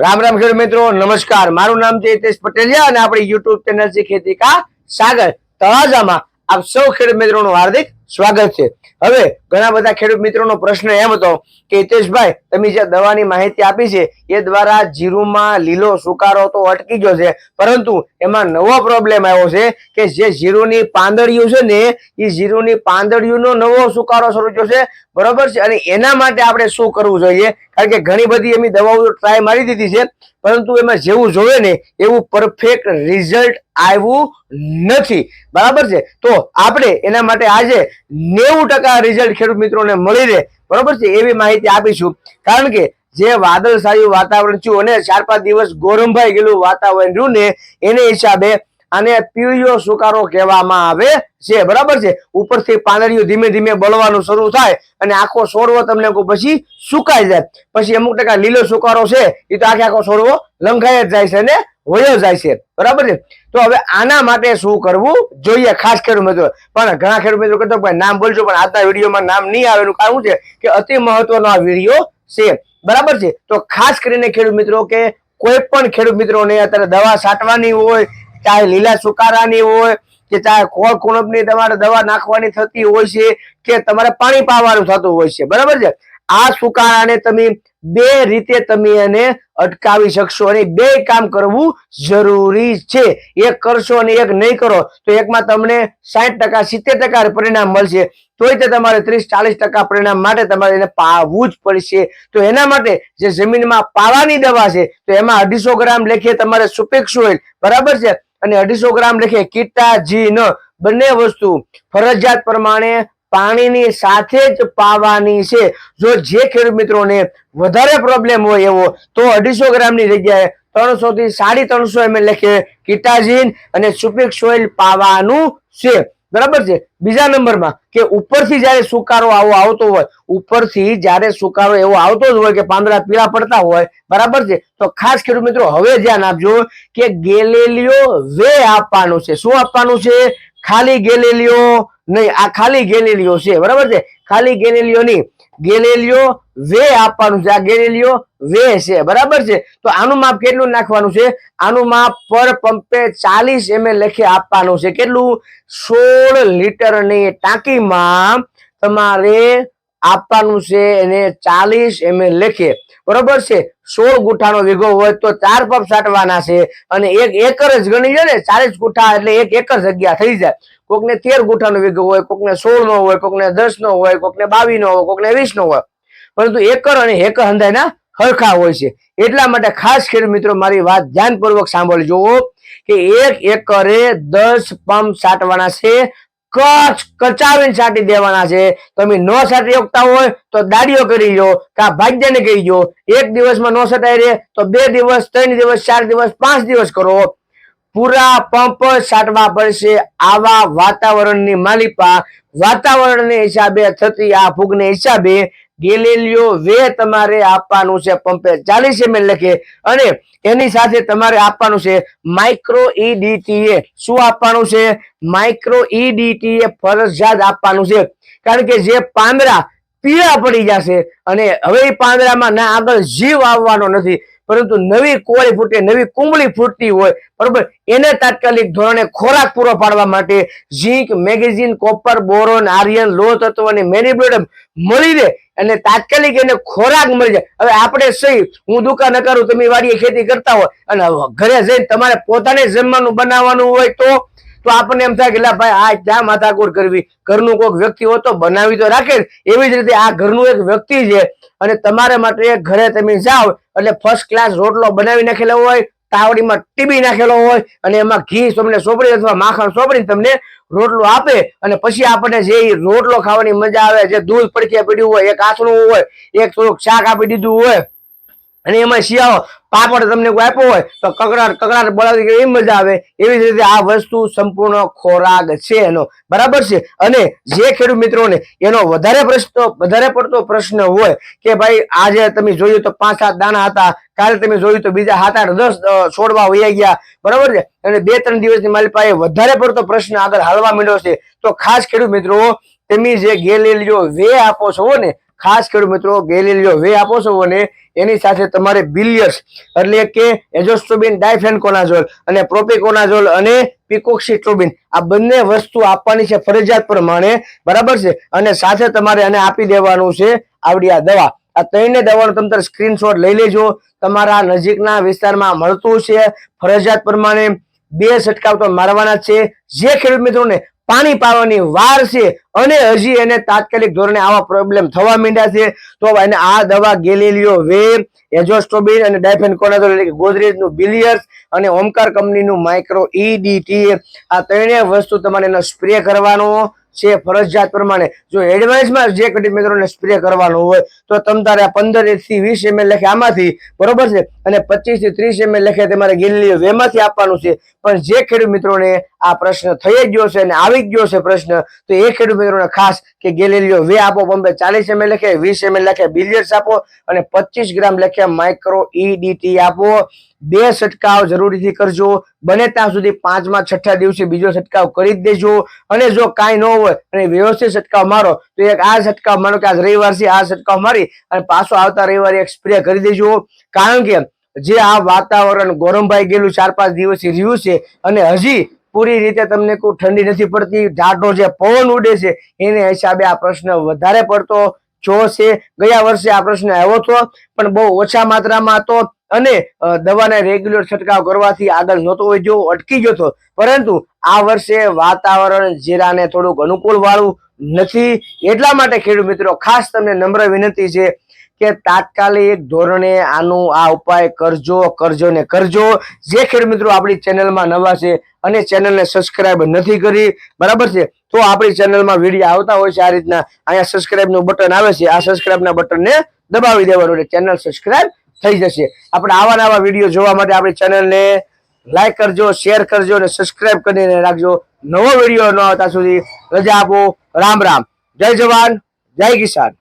રામ રામ ખેડૂત મિત્રો, નમસ્કાર. મારું નામ છે હિતેશ પટેલિયા અને આપણી યુટ્યુબ ચેનલ છે ખેતી કા સાગર. તળાજામાં આપ સૌ ખેડૂત મિત્રોનું હાર્દિક સ્વાગત છે. હવે ઘણા બધા ખેડૂત મિત્રોનો પ્રશ્ન એમ હતો કે, હિતેશભાઈ, તમે જે દવાની માહિતી આપી છે, એ દ્વારા જીરુમાં લીલો સુકારો તો અટકી ગયો છે, પરંતુ એમાં નવો પ્રોબ્લેમ આવ્યો છે કે જે જીરુની પાંદડિયું છે ને, એ જીરુની પાંદડિયુંનો નવો સુકારો શરૂ થયો છે. બરોબર છે? અને એના માટે આપણે શું કરવું જોઈએ? કારણ કે ઘણી બધી એમની દવાઓ ટ્રાય મારી દીધી છે, પરંતુ એમાં જેવું જોવે ને એવું પરફેક્ટ રિઝલ્ટ આવ્યું નથી. બરાબર છે? તો આપણે એના માટે આજે નેવું ટકા રિઝલ્ટ ખેડૂત મિત્રોને મળી રહે. બરાબર છે? એવી માહિતી આપીશું. કારણ કે જે વાદળછાયું વાતાવરણ થયું અને ચાર પાંચ દિવસ ગોરંભાઈ ગયેલું વાતાવરણ રહ્યું ને, એને હિસાબે આને પીળિયો સુકારો કહેવામાં આવે છે. બરાબર છે? ઉપરથી પાંદડીઓ ધીમે ધીમે બળવાનું શરૂ થાય અને આખો સોરવો તમને પછી સુકાઈ જાય. પછી અમુક ટકા લીલો સુકારો છે એ તો આખે આખો સોરવો લંઘાઈ જ જાય છે અને વયો જાય છે. બરાબર છે? તો હવે આના માટે શું કરવું જોઈએ? ખાસ ખેડૂત મિત્રો. પણ ઘણા ખેડૂત મિત્રો કહેતો નામ બોલજો, પણ આજના વિડીયોમાં નામ નહીં આવે એનું કારણ છે કે અતિ મહત્વનો આ વીડિયો છે. બરાબર છે? તો ખાસ કરીને ખેડૂત મિત્રો કે કોઈ પણ ખેડૂત મિત્રોને અત્યારે દવા છાંટવાની હોય ચાહે લીલા સુકારાની હોય કે ચાહે ખોળ કુણપની તમારે દવા નાખવાની થતી હોય છે કે તમારે પાણી પાવાનું થતું હોય છે. બરાબર છે? આ સુકારાને તમે બે રીતે તમે એને અટકાવી શકશો અને બે કામ કરવું જરૂરી છે. એક કરશો અને એક નહીં કરો તો એકમાં તમને સાઠ ટકા, સિત્તેર ટકા પરિણામ મળશે. તોય તે તમારે ત્રીસ, ચાલીસ ટકા પરિણામ માટે તમારે એને પાવું જ પડશે. તો એના માટે જે જમીનમાં પાવાની દવા છે તો એમાં અઢીસો ગ્રામ લેખે તમારે સુપેક્ષ ઓઇલ બરાબર છે? અને અઢીસો ગ્રામ લખે કિટાજીન. બંને વસ્તુ ફરજિયાત પ્રમાણે પાણીની સાથે જ પાવાની છે. જો જે ખેડૂત મિત્રોને વધારે પ્રોબ્લેમ હોય એવો, તો અઢીસો ગ્રામની જગ્યાએ ત્રણસો થી સાડી ત્રણસો એમ લખે કીટાજીન અને સુપિક સોઇલ પાવાનું છે. બરાબર છે? બીજા નંબરમાં કે ઉપરથી જ્યારે સુકારો આવો આવતો હોય, ઉપરથી જ્યારે સુકારો એવો આવતો જ હોય કે પાંદડા પીળા પડતા હોય, બરાબર છે? તો ખાસ ખેડૂત મિત્રો, હવે ધ્યાન આપજો કે ગેલેલિયો વે આપવાનું છે. શું આપવાનું છે? ખાલી ગેલેલિયો નહીં, આ ખાલી ગેલેલિયો છે. બરાબર છે? ખાલી ગેલેલિયો નહીં ગેલેલિયો વે આપવાનું છે. આ ગેલેલિયો વે છે. બરાબર છે? તો આનું માપ કેટલું નાખવાનું છે? આનું માપ પર પંપે ચાલીસ એમએલ લખી આપવાનું છે. કેટલું? સોળ લીટરની ટાંકીમાં તમારે આપવાનું છે એને ચાલીસ એમ લેખે બરોબર છે? સોળ ગુઠાનો વીઘો હોય તો ચાર પંપ સાટવાના છે અને એક એકર જ ગણી લે ને, ચાલીસ ગુઠા એટલે એક એકર જગ્યા થઈ જાય. કોકને તેર ગુઠાનો વીઘો હોય, કોકને સોળ નો હોય, કોકને દસ નો હોય, કોકને બાવીસ નો હોય, કોકને વીસ નો હોય. પરંતુ એકર અને હેકર હંધાયના હરખા હોય છે. એટલા માટે ખાસ ખેડ મિત્રો મારી વાત ધ્યાનપૂર્વક સાંભળજો કે એક એકરે દસ પંપ સાટવાના છે કચ કચાવીને છાંટી દેવાના છે. તમે ન સાટી શકતા હોય તો દાડીઓ કરી લો કા ભાગ્યને કહી દો. એક દિવસમાં ન સટાઈ રહે તો બે દિવસ, ત્રણ દિવસ, ચાર દિવસ, પાંચ દિવસ કરો. પૂરા પંપ છાંટવા પડશે આવા વાતાવરણની માલિપા. વાતાવરણને હિસાબે થતી આ ફૂગને હિસાબે ગેલેલિયો વે તમારે આપવાનું છે પંપે ચાલીસ એમએલ લખે અને એની સાથે તમારે આપવાનું છે માઇક્રો ઈડીટીએ શું આપવાનું છે? માઇક્રો ઈડીટીએ ફરજિયાત આપવાનું છે. કારણ કે જે પાંદડા પીળા પડી જશે અને હવે એ પાંદડામાં ના આગળ જીવ આવવાનો નથી, પરંતુ નવી કોળી ફૂટે, નવી કુંબળી ફૂટતી હોય, બરોબર? એને તાત્કાલિક ધોરણે ખોરાક પૂરો પાડવા માટે zinc magnesium, copper, boron, iron લો તત્વ અને મેરીબ્લોડમ મળી રહે. અને તાત્કાલિક એને ખોરાક મળી જાય. હવે આપણે સહી, હું દુકાન કરું, તમે વાડીએ ખેતી કરતા હોય, અને ઘરે જઈને તમારે પોતાને જમવાનું બનાવવાનું હોય તો તો આપણને એમ થાય કે, લા ભાઈ, આ ક્યાં માથાકૂટ કરવી? ઘરનું કોઈક વ્યક્તિ હોય તો બનાવી તો રાખે એવી જ રીતે આ ઘરનું એક વ્યક્તિ છે, અને તમારા માટે ઘરે તમે જાઓ, એટલે ફર્સ્ટ ક્લાસ રોટલો બનાવી નાખેલો હોય, તાવડીમાં ટીબી નાખેલો હોય, અને એમાં ઘી તમને સોપડી અથવા માખણ સોપડી તમને રોટલો આપે અને પછી આપણને જે રોટલો ખાવાની મજા આવે, જે દૂધ પડખે પડ્યું હોય, એક આસણું હોય, એક થોડુંક શાક આપી દીધું હોય, અને એમાં શિયાળો પાપડ તમને કોઈ આપ્યો હોય તો કકડાટ કકડાટ બોલાવી એ મજા આવે. એવી જ રીતે આ વસ્તુ સંપૂર્ણ ખોરાક છે એનો. બરાબર છે? અને જે ખેડૂત મિત્રોને એનો વધારે પ્રશ્ન, વધારે પડતો પ્રશ્ન હોય કે ભાઈ, આજે તમે જોયું તો પાંચ સાત દાણા હતા, કાલે તમે જોયું તો બીજા સાત આઠ દસ છોડવા વયા ગયા. બરાબર છે? અને બે ત્રણ દિવસની મારી પાસે વધારે પડતો પ્રશ્ન આગળ હાલવા માંડ્યો છે. તો ખાસ ખેડૂત મિત્રો, તમે જે ગેલેલિયો વે આપો છો ને ખાસ ખેડૂત મિત્રો ગેલેલિયો વે આપો છો અને એની સાથે તમારે બિલિયર્સ એટલે કે એજોસ્ટ્રોબિન ડાયફેનકોનાઝોલ અને પ્રોપિકોનાઝોલ અને પિકોક્સિટ્રોબિન. આ બંને વસ્તુ આપવાની છે ફરજિયાત પ્રમાણે, બરાબર છે? અને સાથે તમારે એને આપી દેવાનું છે આવડી આ દવા. આ ત્રણેય દવાનો તમે સ્ક્રીનશોટ લઈ લેજો. તમારા નજીકના વિસ્તારમાં મળતું છે. ફરજિયાત પ્રમાણે બે છંટકાવ તો મારવાના છે. જે ખેડૂત મિત્રોને પાણી પાવાની વાર છે અને હજી એને તાત્કાલિક ધોરણે આવા પ્રોબ્લેમ થવા માંડ્યા છે. તો એને આ દવા ગેલેલિયો વે એજોસ્ટોબિન અને ડાયફેનકોનાઝોલ એટલે કે ગોદરેજનું બિલિયર્સ અને ઓમકાર કંપનીનું માઇક્રો ઈડીટી આ ત્રણેય વસ્તુ તમારે એનો સ્પ્રે કરવાનો છે ફરજિયાત પ્રમાણે. જો એડવાન્સમાં જે કટી મિત્રોને સ્પ્રે કરવાનો હોય, તો તમ તારે પંદરથી વીસ એમએલ લખે આમાંથી, બરોબર છે? અને પચીસથી ત્રીસ એમએલ લખે તમારે ગેલેલિયો વેમાંથી આપવાનું છે. પણ જે ખેડૂત મિત્રોને આ પ્રશ્ન થઈ જ ગયો છે અને આવી જ ગયો છે પ્રશ્ન, તો એ ખેડૂત મિત્રોને ખાસ કે ગેલેલિયો વે આપો પંપે ચાલીસ એમએલ લખે, વીસ એમએલ લખે બિલિયર્સ આપો અને પચીસ ગ્રામ લખ્યા માઇક્રો ઈડીટી આપો. બે છંટકાવ જરૂરીથી કરજો, બને ત્યાં સુધી પાંચમા છઠ્ઠા દિવસે બીજો છંટકાવ કરી જ દેજો. અને જો કાંઈ ન હોય અને વ્યવસ્થિત છંટકાવ મારો, તો એક આ છંટકાવ માનો કે આજ રવિવાર છે આ છંટકાવ મારી અને પાછો આવતા રવિવારે એક સ્પ્રે કરી દેજો. કારણ કે જે આ વાતાવરણ ગરમભાઈ ગયેલું ચાર પાંચ દિવસથી રહ્યું છે અને હજી પૂરી રીતે તમને કોઈ ઠંડી નથી પડતી, ઢાઢો જે પવન ઉડે છે, એને હિસાબે આ પ્રશ્ન વધારે પડતો જો છે. ગયા વર્ષે આ પ્રશ્ન આવ્યો હતો, પણ બહુ ઓછા માત્રામાં હતો અને દવાને રેગ્યુલર છંટકાવ કરવાથી આગળ નહોતો હોય જો અટકી ગયો હતો. પરંતુ આ વર્ષે વાતાવરણ જીરાને થોડુંક અનુકૂળ વાળું નથી. એટલા માટે ખેડૂત મિત્રો ખાસ તમને નમ્ર વિનંતી છે કે તાત્કાલિક ધોરણે આનું આ ઉપાય કરજો કરજો ને કરજો. જે ખેડ મિત્રો આપણી ચેનલમાં નવા છે અને ચેનલને સબસ્ક્રાઇબ નથી કરી, બરાબર છે? તો આપણી ચેનલમાં વીડિયો આવતા હોય છે આ રીતના. અહીંયા સબસ્ક્રાઈબનું બટન આવે છે. આ સબસ્ક્રાઈબના બટનને દબાવી દેવાનું એટલે ચેનલ સબસ્ક્રાઇબ થઈ જશે. આપણે આવા નવા વીડિયો જોવા માટે આપણી ચેનલને લાઈક કરજો, શેર કરજો અને સબસ્ક્રાઇબ કરીને રાખજો. નવો વીડિયો ન આવતા સુધી રજા આપો. રામ રામ. જય જવાન. જય કિસાન.